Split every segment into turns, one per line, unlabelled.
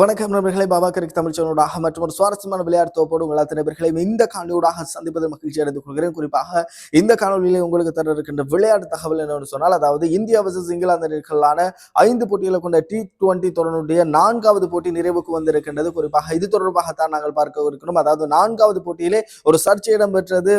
வணக்கம் நண்பர்களை பாபா கிரிக் தமிழ் சேனலோடாக மற்றும் ஒரு சுவாரஸ்யமான விளையாட்டு தோப்போடு உங்கள் அத்தனை பேர்களையும் இந்த காணொலியோடாக சந்திப்பதில் மகிழ்ச்சி அடைந்து கொள்கிறேன். குறிப்பாக இந்த காணொலியிலே உங்களுக்கு தர இருக்கின்ற விளையாட்டு தகவல் என்னன்னு சொன்னால் அதாவது இந்தியா வர்சஸ் இங்கிலாந்து அணிகளான ஐந்து போட்டிகளை கொண்ட டி டுவெண்டி தொடருடைய நான்காவது போட்டி நிறைவுக்கு வந்திருக்கின்றது. குறிப்பாக இது தொடர்பாகத்தான் நாங்கள் பார்க்க இருக்கணும் அதாவது நான்காவது போட்டியிலே ஒரு சர்ச்சை இடம்பெற்றது.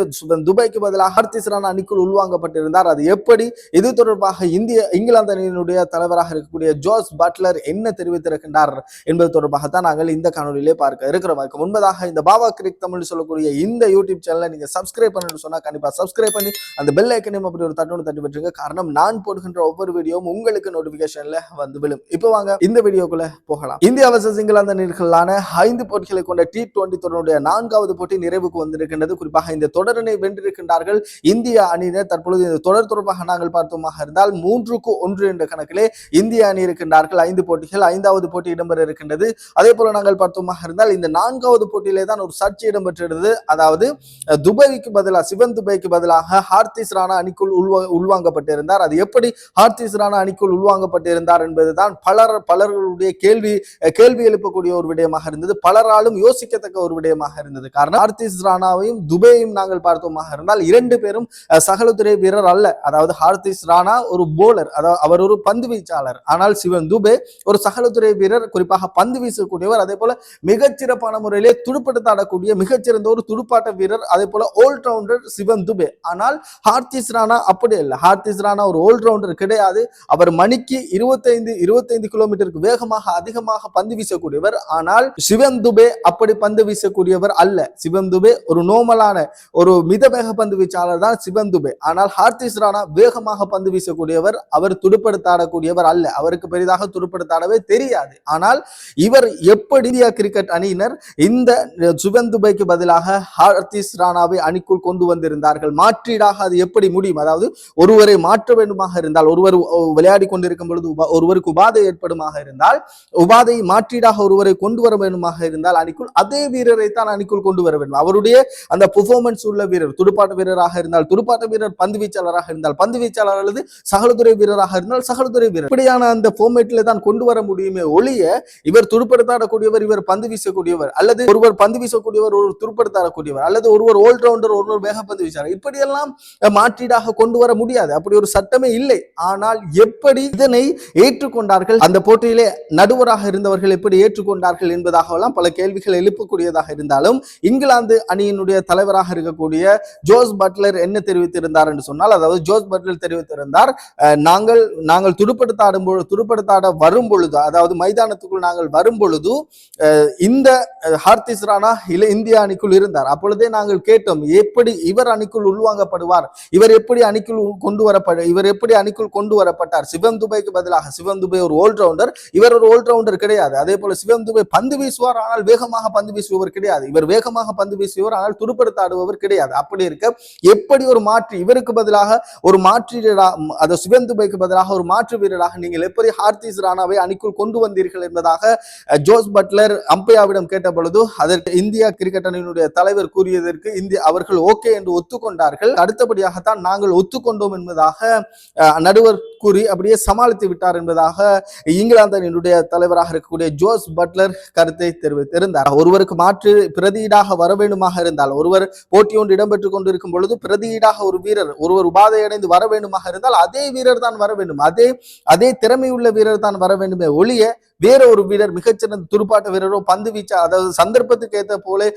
துபாய்க்கு பதிலாக ஹர்திஸ் ராணா அணிக்குள் உள்வாங்கப்பட்டிருந்தார். அது எப்படி? இது தொடர்பாக இந்திய இங்கிலாந்து அணியினுடைய தலைவராக இருக்கக்கூடிய ஜோஸ் பட்லர் என்ன தெரிவித்திருக்கின்றார் என்பது தொடர்பாக தான் நாங்கள் இந்த காணொலியிலே பார்க்க இருக்கிறோம். அதுக்கு முன்பதாக இந்த பாபா கிரிக் தமிழ் சொல்லக்கூடிய இந்த யூடியூப் சேனலை நீங்க சப்ஸ்கிரைப் பண்ணணும்னு சொன்னா கண்டிப்பா சப்ஸ்கிரைப் பண்ணி அந்த பெல் ஐக்கனையும் அப்படி ஒரு தட்டோடு தட்டி விட்டுருங்க காரணம் நான் போடுகின்ற ஒவ்வொரு வீடியோவும் உங்களுக்கு நோட்டிபிகேஷன்ல வந்து விழும். இப்போ வாங்க இந்த வீடியோக்குள்ள போகலாம். இந்தியா வர்சஸ் இங்கிலாந்து அணிகளான ஐந்து போட்டிகளை கொண்ட டி டுவெண்டி தொடருடைய நான்காவது போட்டி நிறைவுக்கு வந்திருக்கின்றது. குறிப்பாக இந்த தொடரினை வென்றிருக்கின்றார்கள் இந்திய அணியினர். தற்பொழுது இந்த தொடர் தொடர்பாக நாங்கள் பார்த்தோமாக இருந்தால் மூன்றுக்கு ஒன்று என்ற கணக்கிலே இந்திய அணி இருக்கின்றார்கள். ஐந்து போட்டிகள் ஐந்தாவது போட்டி இடம்பெற இருக்கின்றது. அதே போல நாங்கள் பார்த்தோமாக இருந்தால் இந்த நான்காவது போட்டியிலே தான் ஒரு சர்ச்சை இடம்பெற்றிருந்தது. அதாவது துபாய்க்கு பதிலாக சிவன் துபாய்க்கு பதிலாக ஹார்திஸ் ராணா அணிக்குள் உள்வா உள்வாங்கப்பட்டிருந்தார். அது எப்படி ஹார்திஸ் ராணா அணிக்குள் உள்வாங்கப்பட்டிருந்தார் என்பதுதான் பலர் பலர்களுடைய கேள்வி கேள்வி எழுப்பக்கூடிய ஒரு விடயமாக இருந்தது. பலராலும் யோசிக்கத்தக்க ஒரு விடயமாக இருந்தது. காரணம் ஹார்திஸ் ராணாவையும் துபையையும் நாங்கள் பார்த்தோமாக இருந்தால் இரண்டு பேரும் சகலத்துறை வீரர் அல்ல. அதாவது ஹார்திஸ் ராணா ஒரு போலர் அதாவது அவர் ஒரு பந்து வீச்சாளர். ஆனால் சிவன் துபே ஒரு சகலத்துறை வீரர் குறிப்பாக பந்து வீசக்கூடியவர் அதே போல மிகச்சிறப்பான முறையிலே துடுப்படுத்த ஆடக்கூடிய மிகச்சிறந்த ஒரு துடுப்பாட்ட வீரர் அதே போல ஆல்ரவுண்டர் சிவன் துபே. ஆனால் ஹார்திஸ் ராணா அப்படி இல்லை ஹார்திஸ் ராணா ஒரு ஆல்ரவுண்டர் கிடையாது. அவர் மணிக்கு இருபத்தைந்து இருபத்தைந்து கிலோமீட்டருக்கு வேகமாக அதிகமாக பந்து வீசக்கூடியவர். ஆனால் சிவன் துபே அப்படி பந்து வீசக்கூடியவர் அல்ல. சிவன் துபே ஒரு நோமலான ஒரு மிதவேக பந்து வீச்சாளர் தான் சிவன் துபே. ஆனால் ஹார்திஸ் ராணா வேகமாக பந்து வீசக்கூடியவர் அவர் துடுப்படுத்தாடக்கூடியவர் அல்ல. அவருக்கு பெரிதாக துடுப்படுத்தாடவே தெரியாது. ஆனால் இவர் எப்படி இந்தியா கிரிக்கெட் அணியினர்? இந்த சுவன் துபைக்கு பதிலாக ஹார்திஸ் ராணாவை அணிக்குள் கொண்டு வந்திருந்தார்கள். மாற்றீடாக அது எப்படி முடியும்? அதாவது ஒருவரை மாற்ற வேண்டுமாக இருந்தால் ஒருவர் விளையாடி கொண்டிருக்கும் பொழுது ஒருவருக்கு உபாதை ஏற்படுமாக இருந்தால் உபாதை மாற்றீடாக ஒருவரை கொண்டு வர வேண்டுமாக இருந்தால் அணிக்குள் அதே வீரரை தான் அணிக்குள் கொண்டு வர வேண்டும். அவருடைய அந்த பெர்ஃபார்மன்ஸ் உள்ள வீரர் துடுப்பாட்ட வீரராக இருந்தால் துடுப்பாட்ட வீரர் பந்து வீச்சாளராக இருந்தால் பந்து வீச்சாளர் அல்லது சகலதுறை வீரராக இருந்தால் சகலதுறை வீரர். இப்படியான அந்த ஃபார்மேட்டில் தான் கொண்டு வர முடியுமே ஒழிய இவர் துடுப்படுத்தாடக்கூடியவர் இவர் பந்து வீசக்கூடியவர் அல்லது ஒருவர் பந்து வீசக்கூடியவர் ஒரு துடுப்படுத்தாடக்கூடியவர் அல்லது ஒருவர் ஆல்ரவுண்டர் ஒருவர் வேகப்பந்து வீசார் இப்படியெல்லாம் மாற்றீடாக கொண்டு வர முடியாது. அப்படி ஒரு சட்டமே இல்லை. ஆனால் எப்படி இதனை ஏற்றுக்கொண்டார்கள்? அந்த போட்டியிலே நடுவராக இருந்தவர்கள் எப்படி ஏற்றுக்கொண்டார்கள் என்பதாகவெல்லாம் பல கேள்விகள் எழுப்பக்கூடியதாக இருந்தாலும் இங்கிலாந்து அணியினுடைய தலைவராக இருக்கக்கூடிய ஜோஸ் பட்லர் என்ன தெரிவித்திருந்தார் என்று சொன்னால் அதாவது ஜோஸ் பட்லர் தெரிவித்திருந்தார் நாங்கள் நாங்கள் துடுப்படுத்தாடும் துடுப்படுத்தாட வரும் பொழுது அதாவது மைதானத்துக்குள் நாங்கள் வரும் பொழுது இந்த ஹார்திஸ் ராணா இல இந்திய அணிக்குள் இருந்தார். அப்பொழுதே நாங்கள் கேட்டோம் எப்படி இவர் அணிக்குள் உள்வாங்கப்படுவார்? இவர் எப்படி அணிக்குள் கொண்டு வரப்பட இவர் எப்படி அணிக்குள் கொண்டு வரப்பட்டார்? சிவம் துபைக்கு பதிலாக சிவம் துபை ஒரு ஆல்ரவுண்டர் இவர் ஒரு ஆல்ரவுண்டர் கிடையாது. அதே போல சிவம் துபை பந்து வீசுவார் ஆனால் வேகமாக பந்து வீசுபவர் கிடையாது. இவர் வேகமாக பந்து வீசுபவர் ஆனால் துடுப்படுத்த ஆடுபவர் கிடையாது. அப்படி இருக்க எப்படி ஒரு மாற்று இவருக்கு பதிலாக ஒரு மாற்று அதை அது சிவன் துபைக்கு பதிலாக ஒரு மாற்று வீரராக நீங்கள் எப்படி ஹார்திஸ் ராணாவை அணிக்குள் கொண்டு வந்தீர்கள் என்பதாக ஜோஸ் பட்லர் அம்பையாவிடம் கேட்ட பொழுது அதற்கு இந்தியா கிரிக்கெட் அணியினுடைய தலைவர் கூறியதற்கு இந்திய அவர்கள் ஓகே என்று ஒத்துக்கொண்டார்கள். அடுத்தபடியாகத்தான் நாங்கள் ஒத்துக்கொண்டோம் என்பதாக நடுவர் கூறி அப்படியே சமாளித்து விட்டார் என்பதாக இங்கிலாந்து அணியினுடைய தலைவராக இருக்கக்கூடிய ஜோஸ் பட்லர் கருத்தை தெரிவித்திருந்தார் ஒருவருக்கு மாற்று பிரதியீடாக வர வேண்டுமாக இருந்தால் ஒருவர் போட்டி ஒன்று இடம்பெற்றுக் கொண்டிருக்கும் பொழுது பிரதியீடாக ஒரு வீரர் ஒருவர் உபாதையடைந்து வர வேண்டுமாக இருந்தால் அதே வீரர் தான் வர வேண்டும் அதே அதே திறமையுள்ள வீரர் தான் வர வேண்டுமே ஒழிய வேற ஒரு வீரர் மிகச்சிறந்த துடுப்பாட்ட வீரரோ பந்து வீச்சா அதாவது சந்தர்ப்பத்துக்கு ஏற்ற போல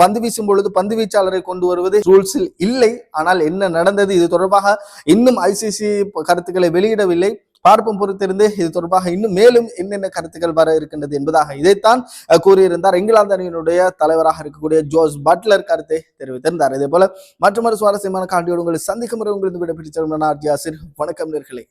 பந்து வீசும் பொழுது பந்து வீச்சாளரை கொண்டு வருவது ரூல்ஸில் இல்லை. ஆனால் என்ன நடந்தது? இது தொடர்பாக இன்னும் ஐசிசி கருத்துக்களை வெளியிடவில்லை. பார்ப்போம் பொறுத்திருந்து இது தொடர்பாக இன்னும் மேலும் என்னென்ன கருத்துக்கள் வர இருக்கின்றது என்பதாக இதைத்தான் கூறியிருந்தார். இங்கிலாந்து அணியினுடைய தலைவராக இருக்கக்கூடிய ஜோஸ் பட்லர் கருத்தை தெரிவித்திருந்தார். இதே போல மற்றொரு சுவாரஸ்யமான காண்டியோடு உங்களை சந்திக்கும் முறை உங்களுக்கு ஆர்ஜி ஆசிர். வணக்கம் நேர்களே.